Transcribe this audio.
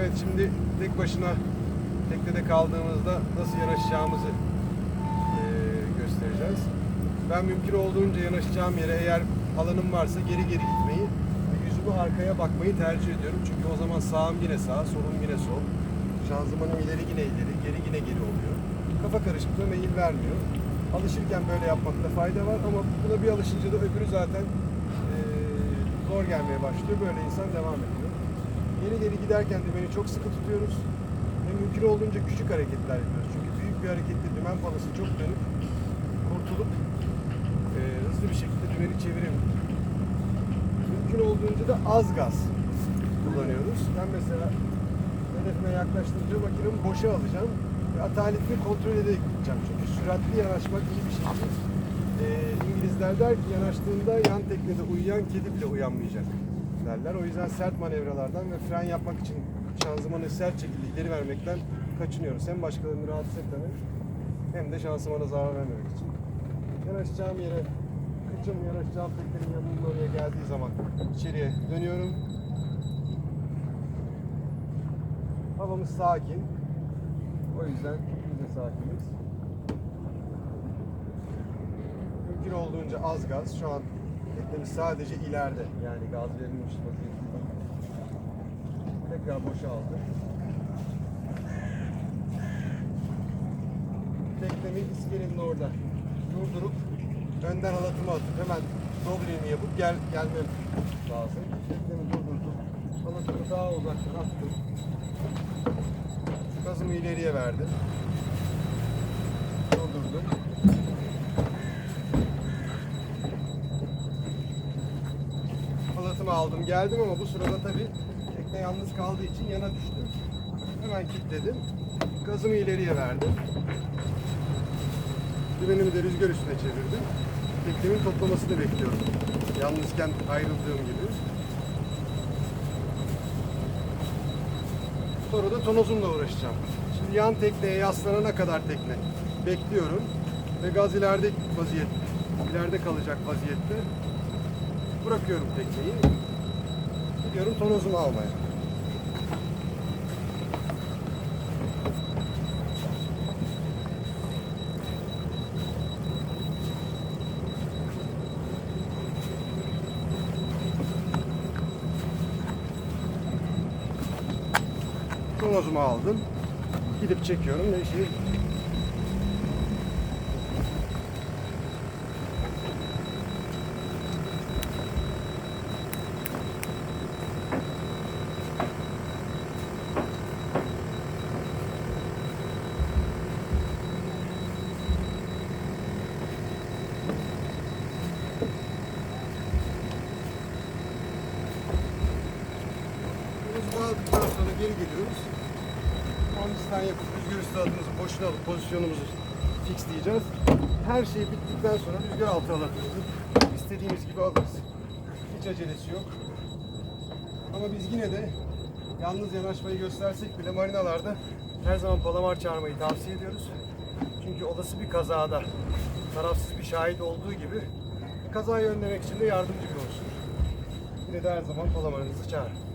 Evet şimdi tek başına teknede kaldığımızda nasıl yanaşacağımızı eee, göstereceğiz. Ben mümkün olduğunca yanaşacağım yere eğer alanım varsa geri geri gitmeyi ve yüzümü arkaya bakmayı tercih ediyorum. Çünkü o zaman sağım yine sağ, solum yine sol. Şanzımanım ileri yine ileri, geri yine geri oluyor. Kafa karışıklığı meyil vermiyor. Alışırken böyle yapmakta fayda var ama buna bir alışınca da öbürü zaten eee, zor gelmeye başlıyor. Böyle insan devam ediyor. Geri geri giderken de beni çok sıkı tutuyoruz. Ve mümkün olduğunca küçük hareketler yapıyoruz. Çünkü büyük bir harekette dümen palası çok dönüp kurtulup e, hızlı bir şekilde dümeni çeviremiyoruz. Mümkün olduğunca da az gaz kullanıyoruz. Ben mesela hedefime yaklaştıkça makinemi boşa alacağım ve ataletini kontrol ederek gideceğim. Çünkü süratli yanaşmak iyi bir şey değil. E, İngilizler der ki yanaştığında yan teknede uyuyan kedi bile uyanmayacak derler. O yüzden sert manevralardan ve fren yapmak için şanzımanı sert şekilde ileri vermekten kaçınıyoruz. Hem başkalarını rahatsız etmemek hem de şansımana zarar vermemek için. Yanaşacağım yere, kıçım yanaşacağım teknenin yanının oraya geldiği zaman içeriye dönüyorum. Havamız sakin. O yüzden biz de sakiniz. Mümkün olduğunca az gaz. Şu an teknemiz sadece ileride. Yani gaz verilmiş vaziyette. Tekrar boşaldı. Teknemi iskelenin orada durdurup önden halatımı atıp hemen dobrini yapıp gel gelmem lazım. Teknemi durdurdum. Halatımı daha uzaktan attım. Gazımı ileriye verdim. Durdurdum. Halatımı aldım geldim ama bu sırada tabii tekne yalnız kaldığı için yana düştüm. Hemen kilitledim. Gazımı ileriye verdim. Dümenimi de rüzgar üstüne çevirdim. Teknemin toplamasını bekliyorum. Yalnızken ayrıldığım gibi. Sonra da tonozumla uğraşacağım. Şimdi yan tekneye yaslanana kadar tekne bekliyorum. Ve gaz ileride vaziyet, ileride kalacak vaziyette bırakıyorum tekneyi. Gidiyorum tonozumu almaya. Tonozumu aldım. Gidip çekiyorum ve şey aldıktan sonra geri geliyoruz. Kondisyon yapıp rüzgar üstü altımızı boşuna alıp pozisyonumuzu fixleyeceğiz. Her şey bittikten sonra rüzgar altı alatıyoruz. İstediğimiz gibi alırız. Hiç acelesi yok. Ama biz yine de yalnız yanaşmayı göstersek bile marinalarda her zaman palamar çağırmayı tavsiye ediyoruz. Çünkü olası bir kazada tarafsız bir şahit olduğu gibi kazayı önlemek için de yardımcı bir unsur. Yine de her zaman palamarınızı çağırın.